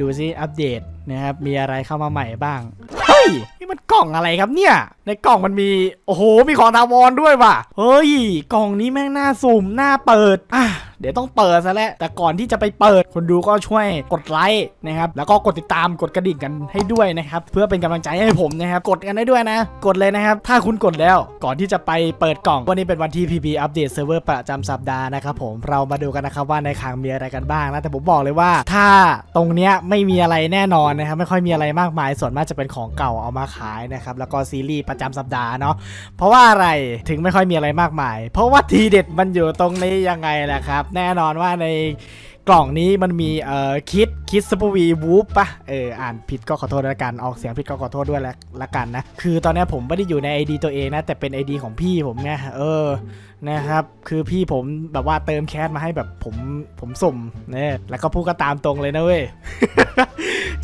ดูซิอัปเดตนะครับมีอะไรเข้ามาใหม่บ้างเฮ้ยนี่มันกล่องอะไรครับเนี่ย ในกล่องมันมีโอ้โหมีของทาวรด้วยว่ะเฮ้ยกล่องนี้แม่งหน้าสุ่มหน้าเปิดอะ เดี๋ยวต้องเปิดซะแล้วแต่ก่อนที่จะไปเปิดคนดูก็ช่วยกดไลค์นะครับแล้วก็กดติดตามกดกระดิ่งกันให้ด้วยนะครับ เพื่อเป็นกำลังใจให้ผมนะครับกดกันได้ด้วยนะ กดเลยนะครับ ถ้าคุณกดแล้วก่อนที่จะไปเปิดกล่องวันนี้เป็นวันที่ PB อัปเดตเซิร์ฟเวอร์ประจำสัปดาห์นะครับผมเรามาดูกันนะครับว่าในคลังมีอะไรกันบ้างนะแต่ผมบอกเลยว่า ถ้าตรงเนี้ยไม่มีอะไรแน่นอนนะครับไม่ค่อยมีอะไรมากมายส่วนมากจะเป็นของเก่าเอามาขายนะครับแล้วก็ซีรีส์ประจำสัปดาห์เนาะเพราะว่าอะไรถึงไม่ค่อยมีอะไรมากมาย เพราะว่าทีเด็ดมันอยู่ตรงนี้ยังไงแหละครับแน่นอนว่าในกล่องนี้มันมีเอ่อคิดคิดสปวีวูปปะเอออ่านผิดก็ขอโทษด้วยละกันออกเสียงผิดก็ขอโทษด้วยละละกันนะ คือตอนนี้ผมไม่ได้อยู่ใน ID ตัวเองนะ แต่เป็น ID ของพี่ผมไงเออนะครับ คือพี่ผมแบบว่าเติมแคสมาให้แบบผมผมสุ่มเนี่ยแล้วก็พูดก็ตามตรงเลยนะเว้ย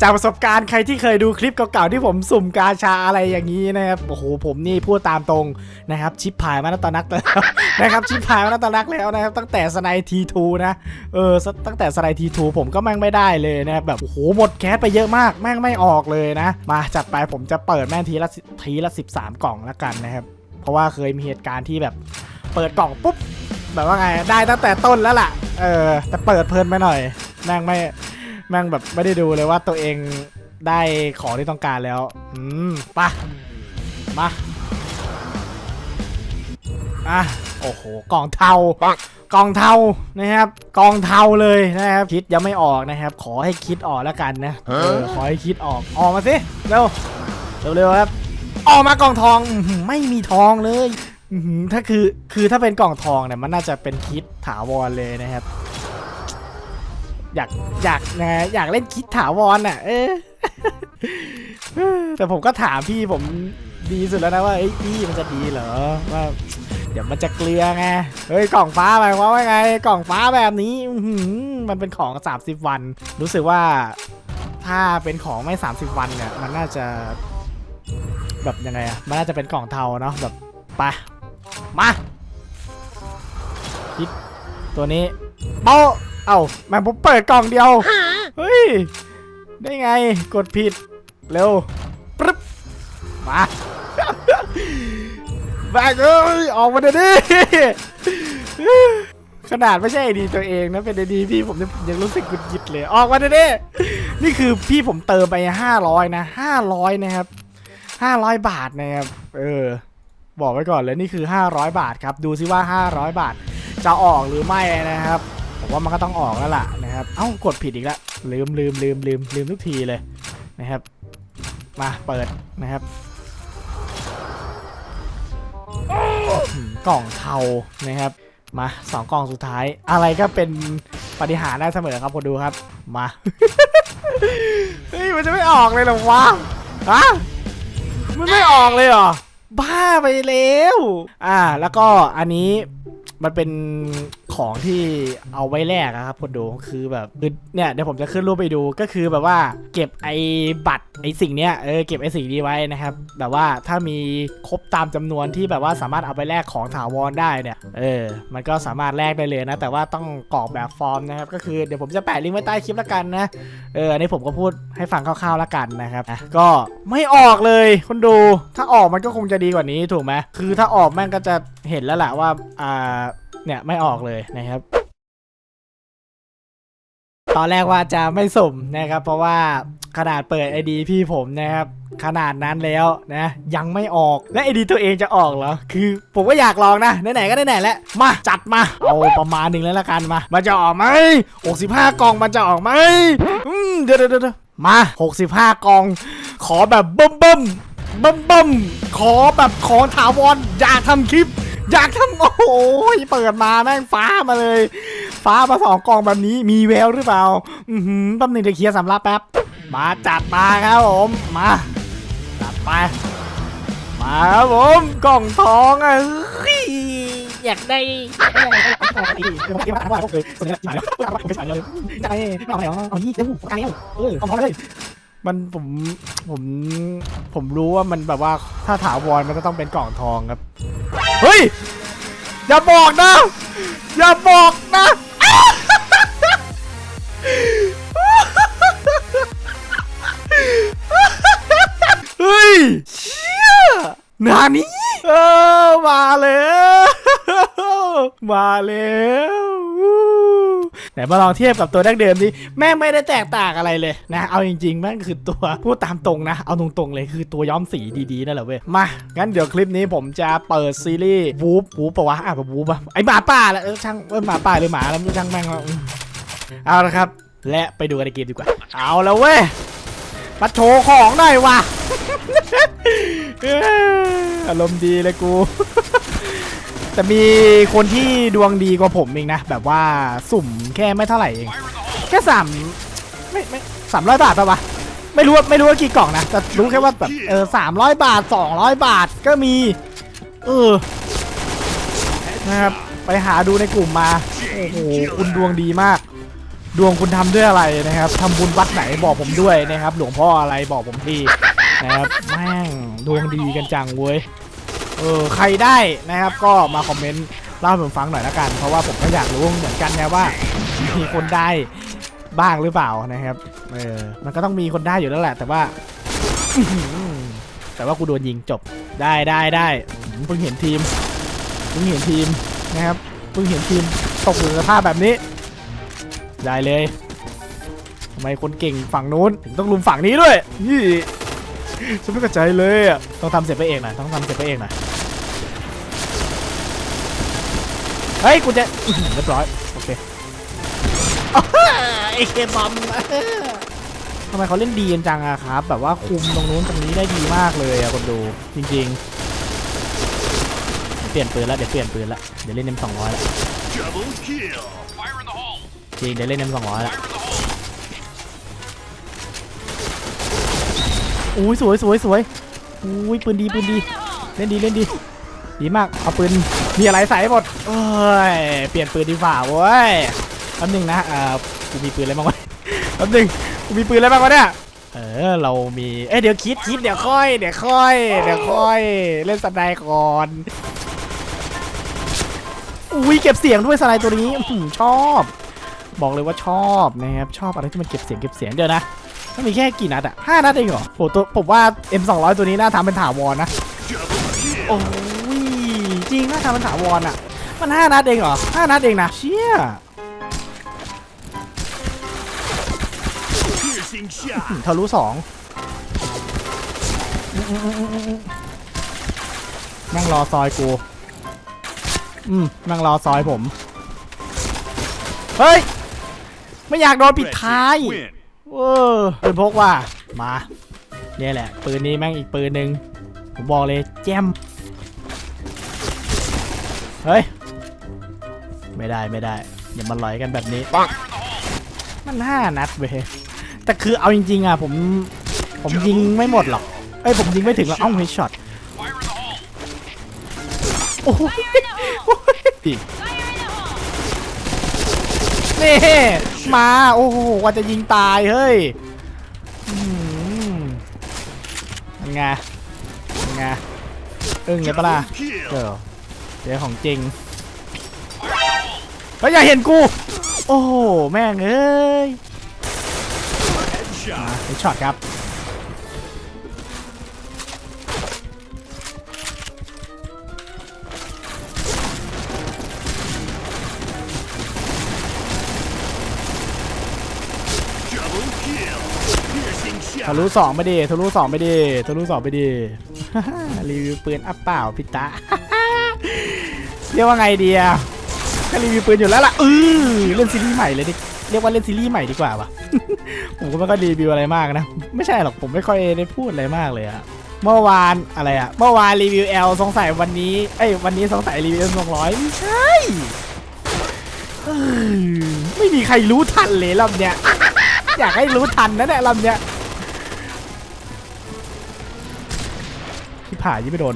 จากประสบการณ์ใครที่เคยดูคลิปเก่าๆที่ผมสุ่มกาชาอะไรอย่างนี้นะครับโอ้โหผมนี่พูดตามตรงนะครับ ชิปพายมาตั้งแต่นักแล้วนะครับชิปพายมาตั้งแต่นักแล้วนะครับ ตั้งแต่สไนทีทูนะเออตั้งแต่สไนทีทูผมก็แม่งไม่ได้เลยนะครับแบบโอ้โหหมดแคสไปเยอะมากแม่งไม่ออกเลยนะ มาจัดไปผมจะเปิดแม่งทีละทีละ 13 กล่องแล้วกันนะครับ เพราะว่าเคยมีเหตุการณ์ที่แบบเปิดกล่องปุ๊บแบบว่าไงได้ตั้งแต่ต้นแล้วล่ะเออแต่เปิดเพลินไปหน่อยแม่งไม่ แม่งแบบไม่ได้ดูเลยว่าตัวเองได้ของที่ต้องการแล้ว อืมไปะมาอะโอ้โหกล่องเทากล่องเทานะครับกล่องเทาเลยนะครับ คิดยังไม่ออกนะครับ ขอให้คิดออกแล้วกันนะเออขอให้คิดออกออกมาสิเร็วเร็วๆครับออกมากล่องทองอื้อหือไม่มีทองเลยอื้อหือถ้าคือคือถ้าเป็นกล่องทองเนี่ยมันน่าจะเป็นคิดถาวรเลยนะครับ อยากอยากนะอยากเล่นคิดถาวรอะ เออ แต่ผมก็ถามพี่ผมดีสุดแล้วนะว่าเอ้พี่มันจะดีเหรอว่าเดี๋ยวมันจะเกลือไง เฮ้ยกล่องฟ้าหมายความว่าไง กล่องฟ้าแบบนี้มันเป็นของ 30 วัน รู้สึกว่าถ้าเป็นของไม่ 30 วันเนี่ย มันน่าจะแบบยังไงอะมันน่าจะเป็นกล่องเทาเนาะแบบไปะมาคิดตัวนี้โป๊ะ เอ้าแม่งผมเปิดกล่องเดียว เฮ้ย ได้ไง กดผิด เร็วปึ๊บ มาแบกเอ้ย ออกมาเดี๋ยวนี้ขนาดไม่ใช่ไอดีตัวเองนะเป็นไอดีพี่ผมยังยังรู้สึกกุดยิดเลย ออกมาเดี๋ยวนี้นี่คือพี่ผมเติมไป500นะ500นะครับ500บาทนะครับ เออ บอกไว้ก่อนเลยนี่คือ500บาทครับ ดูซิว่า500บาทจะออกหรือไม่นะครับ ผมว่ามันก็ต้องออกแล้วล่ะนะครับ เอ้ากดผิดอีกแล้วลืมลืมลืมลืมลืมทุกทีเลยนะครับ มาเปิดนะครับ กล่องเทานะครับ มาสองกล่องสุดท้าย อะไรก็เป็นปฏิหารได้เสมอครับคนดูครับ มาเฮ้ยมันจะไม่ออกเลยหรอวะฮะมันไม่ออกเลยเหรอ บ้าไปแล้ว อ่า แล้วก็อันนี้มันเป็น ของที่เอาไว้แลกอะครับคนดูคือแบบคือเนี่ยเดี๋ยวผมจะขึ้นรูปไปดูก็คือแบบว่าเก็บไอ้บัตรไอ้สิ่งเนี้ยเออเก็บไอ้สิ่งนี้ไว้นะครับแบบว่าถ้ามีครบตามจำนวนที่แบบว่าสามารถเอาไปแลกของถาวรได้เนี่ยเออมันก็สามารถแลกได้เลยนะ แต่ว่าต้องกรอกแบบฟอร์มนะครับก็คือเดี๋ยวผมจะแปะลิงก์ไว้ใต้คลิปแล้วกันนะเอออันนี้ผมก็พูดให้ฟังคร่าวๆแล้วกันนะครับอะก็ไม่ออกเลยคนดู ถ้าออกมันก็คงจะดีกว่านี้ถูกไหมคือถ้าออกแม่งก็จะเห็นแล้วแหละว่าอ่า เนี่ยไม่ออกเลยนะครับ ตอนแรกว่าจะไม่สุ่มนะครับ เพราะว่าขนาดเปิดไอดีพี่ผมนะครับ ขนาดนั้นแล้วนะยังไม่ออกและไอดีตัวเองจะออกเหรอคือผมก็อยากลองนะไหนๆก็ไหนๆแล้วมาจัดมาเอาประมาณหนึ่งแล้วละกันมา มันจะออกไหม65กล่องมันจะออกไหมอืมเดี๋ยวเดี๋ยวเดี๋ยวมา 65กล่อง ขอแบบเบิ่มเบิ่มเบิ่มเบิ่มขอแบบขอถาวรอยากทำคลิป อยากทำโอ้โหเปิดมาแม่งฟ้ามาเลย ฟ้ามาสองกองแบบนี้มีแววหรือเปล่า อือหือแป๊บหนึ่งเดี๋ยวเคลียร์สำรับแป๊บ มาจัดมาครับผม มาจัดไป มาครับผมกล่องทองอะอยากได้มันผมผมผมรู้ว่ามันแบบว่าถ้าถาวรมันจะต้องเป็นกล่องทองครับ เฮ้ย อย่าบอกนะ อย่าบอกนะเฮ้ยเชื่อนานี้เออมาแล้ว มาแล้ว นมาลองเทียบกับตัวดั้งเดิมดิแม่งไม่ได้แตกต่างอะไรเลยนะ เอาจริงๆแม่งคือตัวพูดตามตรงนะ เอาตรงๆเลยคือตัวย้อมสีดีๆนั่นแหละเว้ย มา งั้นเดี๋ยวคลิปนี้ผมจะเปิดซีรีส์วูฟวูฟปะวะอะวูฟปะไอหมาป่าแหละช่างเออหมาป่าหรือหมาแล้วช่างแม่งเอาละครับ และไปดูกันในเกมดีกว่า เอาแล้วเว้ยมาโชว์ของหน่อยว่ะอารมณ์ดีเลยกู แต่มีคนที่ดวงดีกว่าผมเองนะ แบบว่าสุ่มแค่ไม่เท่าไหร่เอง แค่สามไม่ไม่สามร้อยบาทปะวะไม่รู้ว่าไม่รู้ว่ากี่กล่องนะแต่รู้แค่ว่าแบบเออสามร้อยบาทสองร้อยบาทก็มี เออนะครับไปหาดูในกลุ่มมาโอ้โหคุณดวงดีมาก ดวงคุณทำด้วยอะไรนะครับทำบุญวัดไหนบอกผมด้วยนะครับ หลวงพ่ออะไรบอกผมทีนะครับแม่งดวงดีกันจังเว้ย เออใครได้นะครับก็มาคอมเมนต์เล่าให้ผมฟังหน่อยละกัน เพราะว่าผมก็อยากรู้เหมือนกันนะว่ามีคนได้บ้างหรือเปล่านะครับเออมันก็ต้องมีคนได้อยู่แล้วแหละ แต่ว่าอื้อหือแต่ว่ากูโดนยิงจบได้ได้ได้อืมเพิ่งเห็นทีมเพิ่งเห็นทีมนะครับเพิ่งเห็นทีมตกอยู่ในสภาพแบบนี้ ได้เลยทำไมคนเก่งฝั่งนู้นถึงต้องลุมฝั่งนี้ด้วยนี่ฉันไม่เข้าใจเลยอะต้องทำเสร็จไปเองหน่อยต้องทำเสร็จไปเองหน่อย เฮ้ยกูจะอื้อหือเรียบร้อยโอเคไอเคบอมทำไมเขาเล่นดีกันจังอะครับ แบบว่าคุมตรงนู้นตรงนี้ได้ดีมากเลยอะคนดูจริงๆ เปลี่ยนปืนแล้วเดี๋ยวเปลี่ยนปืนแล้วเดี๋ยวเล่นเอ็มสองร้อยแล้ว Double kill. จริงเดี๋ยวเล่นเอ็มสองร้อยแล้วอุ้ยสวยสวยสวยอุ้ยปืนดีปืนดีเล่นดีเล่นดี ดีมาก เอาปืน มีอะไรใส่หมดเอ้ย เปลี่ยนปืนดีฝ่าเว้ยแป๊บหนึงนะ เออกูมีปืนอะไรบ้างวะแป๊บหนึงกูมีปืนอะไรบ้างวะเนี่ย เออ เรามี เอ้ย เดี๋ยวคิดคิดเดี๋ยวค่อย เดี๋ยวค่อย เดี๋ยวค่อย เล่นสไนด์ก่อน อุ้ย เก็บเสียงด้วยสไนด์ตัวนี้ชอบ บอกเลยว่าชอบนะครับ ชอบอะไรที่มันเก็บเสียงเก็บเสียงเดี๋ยวนะมันมีแค่กี่นัดอะห้านัดเองเหรอโหตัวผมว่า M 2 0 0 ตัวนี้น่าทำเป็นถาวรนะ โอ้ จริงน่าทำเป็นถาวรอะมันห้านัดเองเหรอห้านัดเองนะเชี่ยทะลุสองมั่งรอซอยกู อืม นั่งรอซอยผม เฮ้ย ไม่อยากโดนปิดท้ายเออปืนพกว่ะมา เนี่ยแหละ ปืนนี้แม่งอีกปืนหนึ่งผมบอกเลยแจม เฮ้ย ไม่ได้ไม่ได้ อย่ามาลอยกันแบบนี้ มันห้านัดเว้ยแต่คือเอาจริงๆอะผม ผมยิงไม่หมดหรอก เอ้ยผมยิงไม่ถึงหรอกเอ้าเฮดช็อต โอ้ยโอ้ยนี่มา โอ้โหกว่าจะยิงตาย เฮ้ยอืมเป็นไงเป็นไงอึ้งเลยปะล่ะ Double kill. เออ เดี๋ยวของจริงเฮ้ยอย่าเห็นกู โอ้โห แม่งเอ้ยเฮดช็อตครับ ทะลุสองไปดิทะลุสองไปดิทะลุสองไปดิรีวิวปืนอัพเปล่าพิตะ เรียกว่าไงเดีอะก็รีวิวปืนอยู่แล้วล่ะเออเล่นซีรีส์ใหม่เลยดิเรียกว่าเล่นซีรีส์ใหม่ดีกว่าวะผมก็ไม่ค่อยรีวิวอะไรมากนะ ไม่ใช่หรอกผมไม่ค่อยได้พูดอะไรมากเลยอะเมื่อวานอะไรอะเมื่อวานรีวิว L สงสัยวันนี้เอ้ยวันนี้สงสัยรีวิวสองร้อยไม่ใช่ไม่มีใครรู้ทันเลยลำเนี้ยอยากให้รู้ทันนะเนี่ยลำเนี้ยที่ผ่ายี่ไม่โดน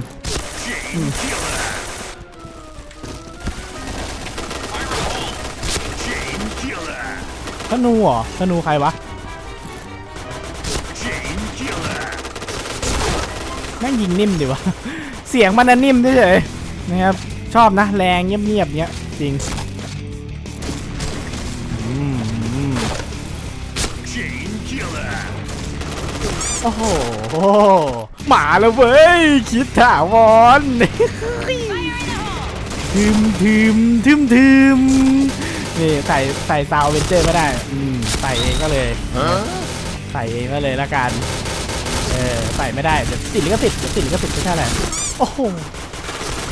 ธนูเหรอธนูใครวะแม่งยิงนิ่มดิวะ เสียงมันน่ะนิ่มเฉยๆนะครับชอบนะแรงเงียบๆเนี้ยจริงอืมอืม Chain killer. โอ้โห หมาแล้วเว้ย คิดถาวรทึมทึมทึมทึม นี่ใส่ใส่ซาวเวนเจอร์ไม่ได้ อืมใส่เองก็เลย ใส่เองก็เลยละกัน เออใส่ไม่ได้ เดี๋ยวติดลิขสิทธิ์เดี๋ยวติดลิขสิทธิ์ไม่ใช่อะไรโอ้โห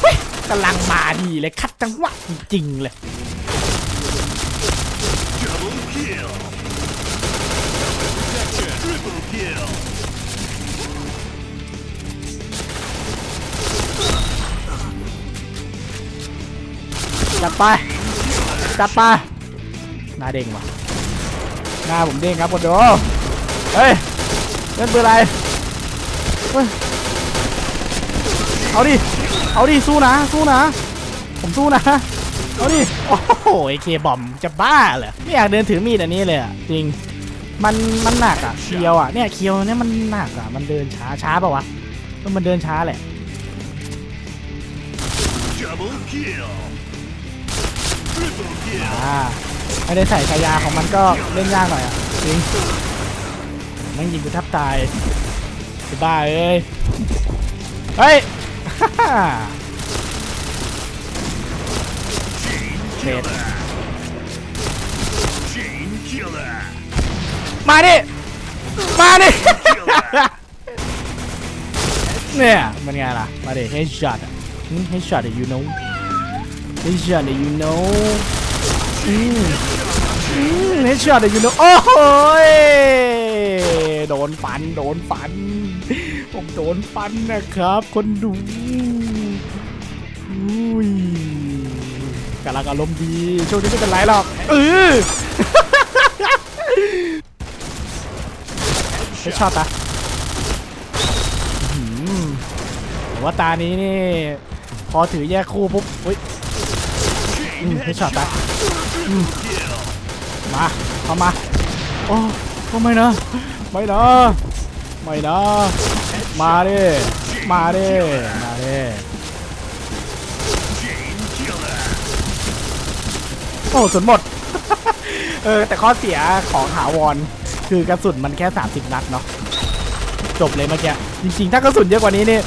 เฮ้ยกำลังมาดีเลยคัดจังหวะจริงๆเลย Double kill. Triple kill. จัดไป จัดไปหน้าเด้งว่ะหน้าผมเด้งครับคนดูเฮ้ยเล่นเบอร์อะไรเฮ้ยเอาดิ เอาดิ สู้นะ สู้นะ ผมสู้นะ เอาดิ โอ้โหไอเคบอมจะบ้าเหรอ ไม่อยากเดินถือมีดอันนี้เลยอะจริง มัน มันหนักอะเคียวอะเนี่ย เคียวเนี่ยมันหนักอะมันเดินช้า ช้าป่าวะเออมันเดินช้าแหละ อ่าไม่ได้ใส่ฉายาของมันก็เล่นยากหน่อยอะจริงมันยิงกูทับตายจะบ้าเอ้ยเฮ้ย Chain killer. Chain killer. มาดิ มาดิ เนี่ยมันไงล่ะ มาดิ headshot อะอืม headshot you know headshot อะ you know อืมอืม headshot อะ you know โอ้โหยโดนฟัน โดนฟัน ผมโดนฟันนะครับ คนดูอุ้ยกำลังอารมณ์ดีช่วงนี้ไม่เป็นไรหรอกเออไม่ชอบตาผมว่าตานี้นี่ พอถือแยกคู่ปุ๊บอุ้ย อืมให้ช็อตไปอืมมาเข้ามา โอ้ก็ไม่นะ ไม่นะ ไม่นะ มาดิ มาดิ มาดิ โอ้สุดหมด เออ แต่ข้อเสียของหาวรคือกระสุนมันแค่ 30 นัดเนาะ จบเลยเมื่อกี้ จริงๆ ถ้ากระสุนเยอะกว่านี้นี่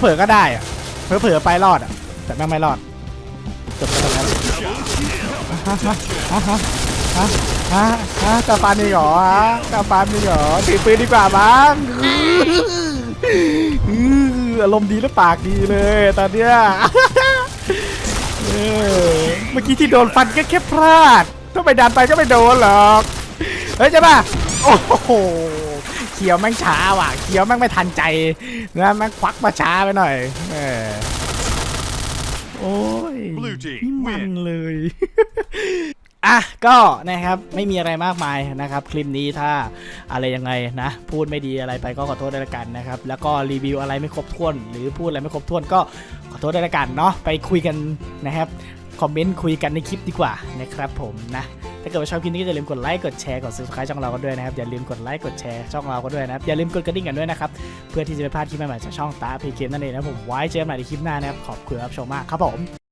เผลอๆก็ได้อะเผลอๆไปรอดอะแต่แม่งไม่รอด จบไปตรงนั้น ฮะฮะฮะฮะฮะฮะฮะกาฟันนี่หรอฮะกาฟันนี่หรอถือปืนดีกว่ามั้งอารมณ์ดีและปากดีเลยตอนเนี้ยเออเมื่อกี้ที่โดนฟันก็แค่พลาดถ้าไปดันไปก็ไม่โดนหรอก เฮ้ยใช่ป่ะโอ้โหเขียวแม่งช้าว่ะเขียวแม่งไม่ทันใจนะแม่งควักมาช้าไปหน่อย เออ โอ้ย Blue team นี่มัน win เลย อะ ก็นะครับไม่มีอะไรมากมายนะครับ คลิปนี้ถ้าอะไรยังไงนะ พูดไม่ดีอะไรไปก็ขอโทษด้วยละกันนะครับ แล้วก็รีวิวอะไรไม่ครบถ้วน หรือพูดอะไรไม่ครบถ้วนก็ขอโทษด้วยละกันเนาะไปคุยกันนะครับคอมเมนต์คุยกันในคลิปดีกว่านะครับผมนะ ถ้าเกิดว่าชอบคลิปนี้ก็อย่าลืมกดไลค์กดแชร์กด subscribe ช่องเรากันด้วยนะครับอย่าลืมกดไลค์กดแชร์ช่องเรากันด้วยนะครับอย่าลืมกดกระดิ่งกันด้วยนะครับเพื่อที่จะไม่พลาดคลิปใหม่ๆจากช่องตาพีเกมนั่นเองนะผมไว้เจอกันใหม่ในคลิปหน้านะครับขอบคุณรับชมมากครับผม